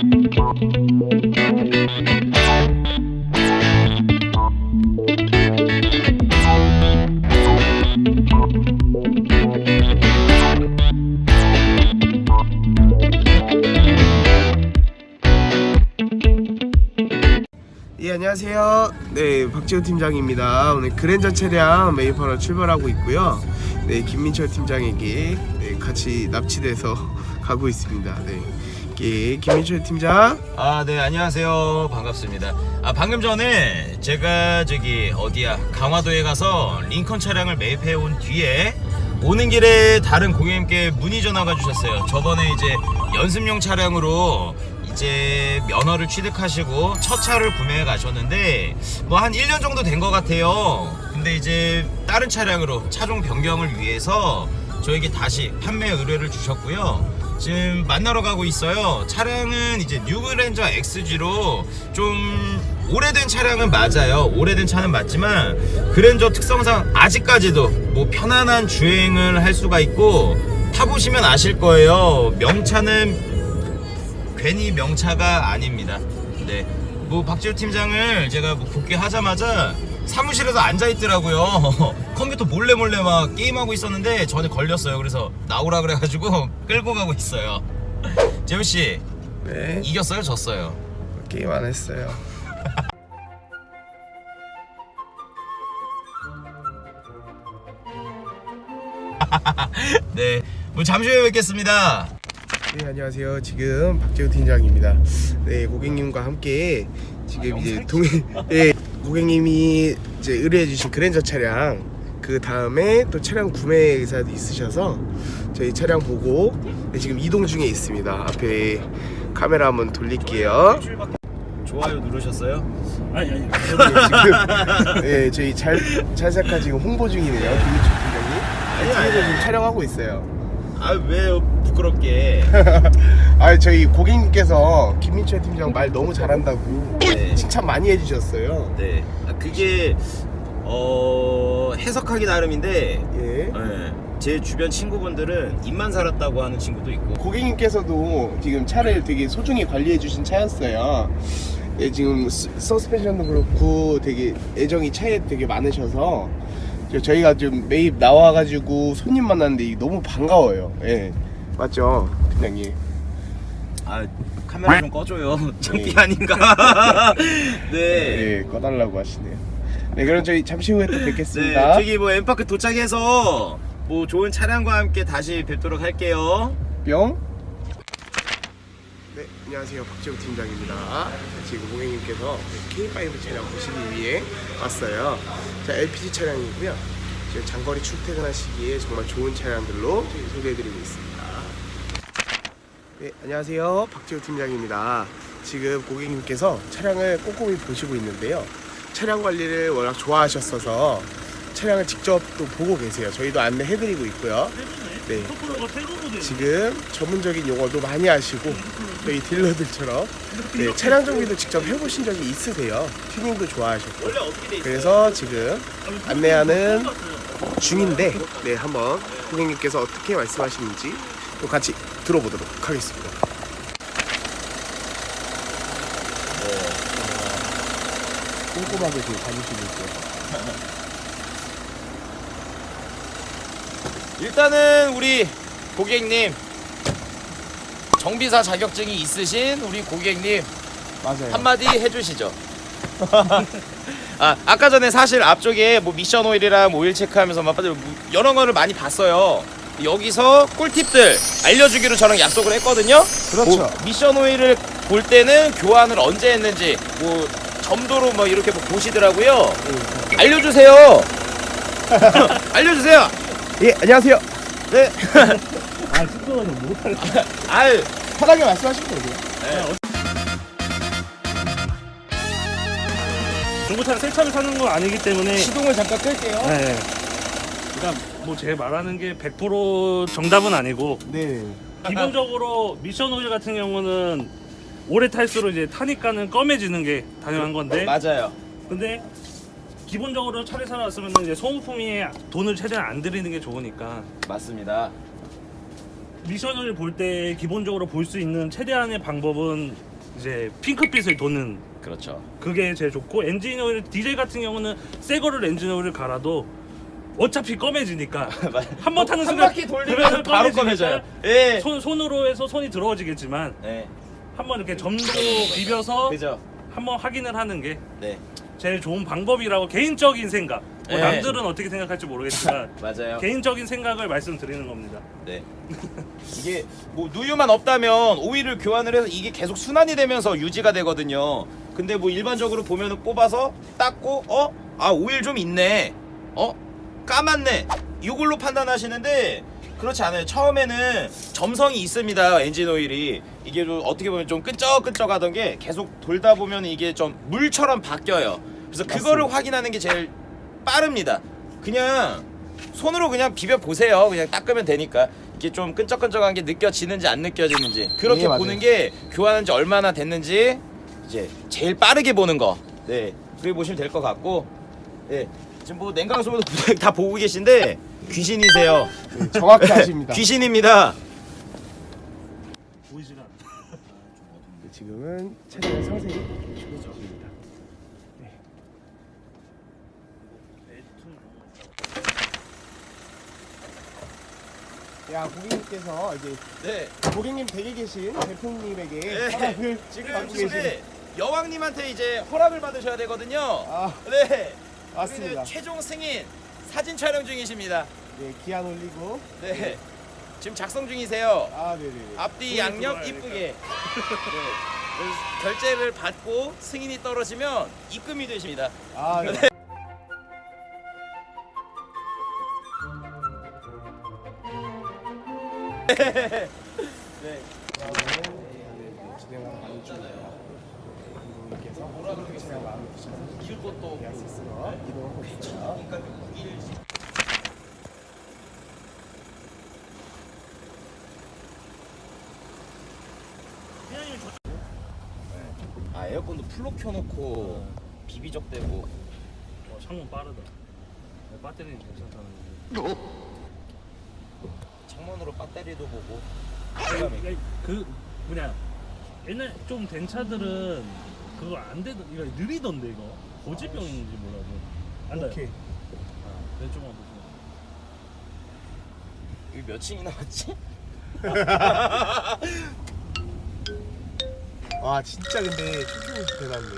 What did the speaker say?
예 안녕하세요. 네 박지호 팀장입니다. 오늘 그랜저 차량 매입하러 출발하고 있고요. 네 김민철 팀장에게 네, 같이 납치돼서 가고 있습니다. 네. 예, 김민철 팀장. 아, 네, 안녕하세요. 반갑습니다. 아, 방금 전에 제가 저기 어디야? 강화도에 가서 링컨 차량을 매입해 온 뒤에 오는 길에 다른 고객님께 문의 전화가 주셨어요. 저번에 이제 연습용 차량으로 이제 면허를 취득하시고 첫 차를 구매해 가셨는데 뭐 한 1년 정도 된 것 같아요. 근데 이제 다른 차량으로 차종 변경을 위해서 저에게 다시 판매 의뢰를 주셨고요. 지금 만나러 가고 있어요. 차량은 이제 뉴그랜저 XG로 좀 오래된 차량은 맞아요. 오래된 차는 맞지만 그랜저 특성상 아직까지도 뭐 편안한 주행을 할 수가 있고 타보시면 아실 거예요. 명차는 괜히 명차가 아닙니다. 네. 뭐 박지호 팀장을 제가 뭐 복귀하자마자 사무실에서 앉아 있더라고요. 컴퓨터 몰래 몰래 막 게임하고 있었는데 전에 걸렸어요. 그래서 나오라 그래가지고 끌고 가고 있어요. 재우 씨 네. 이겼어요? 졌어요? 게임 안 했어요. 네. 뭐 잠시 후에 뵙겠습니다. 네 안녕하세요. 지금 박지호 팀장입니다. 네 고객님과 함께 지금 이제 동해 네 고객님이 이제 의뢰해 주신 그랜저 차량 그 다음에 또 차량 구매 의사도 있으셔서 저희 차량 보고 네, 지금 이동 중에 있습니다. 앞에 카메라 한번 돌릴게요. 좋아요 누르셨어요? 아니 아니 지금 네 저희 잘 찰싹한 지금 홍보 중이네요. 김민철 팀장님. 네, 뒤에서 지금 촬영하고 있어요. 아 왜요 부끄럽게? 아 저희 고객님께서 김민철 팀장 말 너무 잘한다고 네. 칭찬 많이 해주셨어요. 네. 아, 그게 어 해석하기 나름인데 예. 네. 제 주변 친구분들은 입만 살았다고 하는 친구도 있고 고객님께서도 지금 차를 되게 소중히 관리해 주신 차였어요. 예, 지금 스- 서스펜션도 그렇고 되게 애정이 차에 되게 많으셔서 저- 저희가 좀 매입 나와가지고 손님 만났는데 이게 너무 반가워요. 예. 맞죠, 팀장님? 아 카메라 좀 꺼줘요 창피 네. 아닌가 네. 예, 꺼달라고 하시네요. 네, 그럼 저희 잠시 후에 또 네 뵙겠습니다. 저기 뭐 엠파크 도착해서 뭐 좋은 차량과 함께 다시 뵙도록 할게요 뿅. 네, 안녕하세요. 박재호 팀장입니다. 지금 고객님께서 K5 차량 보시기 위해 왔어요. 자, LPG 차량이고요. 지금 장거리 출퇴근하시기에 정말 좋은 차량들로 저희 소개해드리고 있습니다. 네, 안녕하세요. 박재호 팀장입니다. 지금 고객님께서 차량을 꼼꼼히 보시고 있는데요. 차량 관리를 워낙 좋아하셨어서 차량을 직접 또 보고 계세요. 저희도 안내해드리고 있고요. 네. 태그보드 지금 전문적인 용어도 많이 하시고 저희 딜러들처럼 네, 차량 정비도 직접 해보신 적이 있으세요. 튜닝도 좋아하셨고 그래서 지금 안내하는 중인데 네 한번 고객님께서 어떻게 말씀하시는지 또 같이 들어보도록 하겠습니다. 꼼꼼하게 지금 봐주시고 있어요. 일단은 우리 고객님 정비사 자격증이 있으신 우리 고객님 맞아요. 한마디 해주시죠. 아 아까 전에 사실 앞쪽에 뭐 미션 오일이랑 뭐 오일 체크하면서 막 여러 거를 많이 봤어요. 여기서 꿀팁들 알려주기로 저랑 약속을 했거든요. 그렇죠. 뭐 미션 오일을 볼 때는 교환을 언제 했는지 뭐 점도로 뭐 이렇게 뭐 보시더라고요. 알려주세요. 알려주세요. 예 안녕하세요. 네. 아 습관은 못할 아유. 편하게 말씀하시면 되고요. 중고차를 새 차를 사는 건 아니기 때문에 시동을 잠깐 끌게요. 네. 그러니까 뭐 제가 말하는 게 100% 정답은 아니고 네. 기본적으로 미션 오일 같은 경우는 오래 탈수록 이제 타니까는 검해지는 게 당연한 건데 맞아요. 근데 기본적으로 차를 사러 왔으면 이제 소모품이 돈을 최대한 안 들이는 게 좋으니까 맞습니다. 미션을 볼 때 기본적으로 볼 수 있는 최대한의 방법은 이제 핑크빛을 도는 그렇죠. 그게 제일 좋고 엔진 오일 디젤 같은 경우는 새 거를 엔진 오일을 갈아도 어차피 검해지니까 한 번 타는 한 순간 바퀴 돌리면 바로 검해져요. 예. 손 손으로 해서 손이 들어지겠지만 네. 한 번 이렇게 점도 비벼서 그죠. 한 번 확인을 하는 게 네. 제일 좋은 방법이라고 개인적인 생각. 뭐 네. 남들은 어떻게 생각할지 모르겠지만 맞아요. 개인적인 생각을 말씀드리는 겁니다. 네. 이게 뭐 누유만 없다면 오일을 교환을 해서 이게 계속 순환이 되면서 유지가 되거든요. 근데 뭐 일반적으로 보면은 뽑아서 닦고 어? 아 오일 좀 있네. 어? 까맣네. 이걸로 판단하시는데 그렇지 않아요. 처음에는 점성이 있습니다. 엔진 오일이 이게 좀 어떻게 보면 좀 끈적끈적하던 게 계속 돌다 보면 이게 좀 물처럼 바뀌어요. 그래서 그거를 확인하는 게 제일 빠릅니다. 그냥 손으로 그냥 비벼 보세요. 그냥 닦으면 되니까 이게 좀 끈적끈적한 게 느껴지는지 안 느껴지는지 그렇게 예. 보는 게 교환한 지 얼마나 됐는지 이제 제일 빠르게 보는 거. 네, 그렇게 보시면 될 것 같고, 네 지금 뭐 냉각소도 다 보고 계신데 귀신이세요. 네, 정확히 하십니다. 귀신입니다. 않아. 네, 지금은 상세히 보여주고 있습니다. 야 고객님께서 이제 네, 고객님 댁에 계신 대표님에게 네. 허락을 지금 받고 근데 여왕님한테 이제 허락을 받으셔야 되거든요. 아 네, 맞습니다. 우리는 최종 승인 사진 촬영 중이십니다. 네 기한 올리고 네, 지금 작성 중이세요. 아 네네. 앞뒤 손에 양옆 들어가야 이쁘게 네. 그래서 결제를 받고 승인이 떨어지면 입금이 되십니다. 아 네. 네. 진행하러 가는 중입니다. 감독님께서 차량 마음에 드셔서 이것도 야스스로 이동하고 있습니다. 아 에어컨도 풀로 켜놓고 비비적대고 어, 창문 빠르다. 네, 배터리는 괜찮다는 거. 창문으로 배터리도 보고 야, 그 뭐냐 옛날 좀 된 차들은 그거 안 되던 이거 느리던데 이거 고질병인지 몰라도 안다요. 오케이. 아, 왼쪽만 보시면. 이거 몇 층이 남았지? 와 진짜 근데 초딩이 대단네.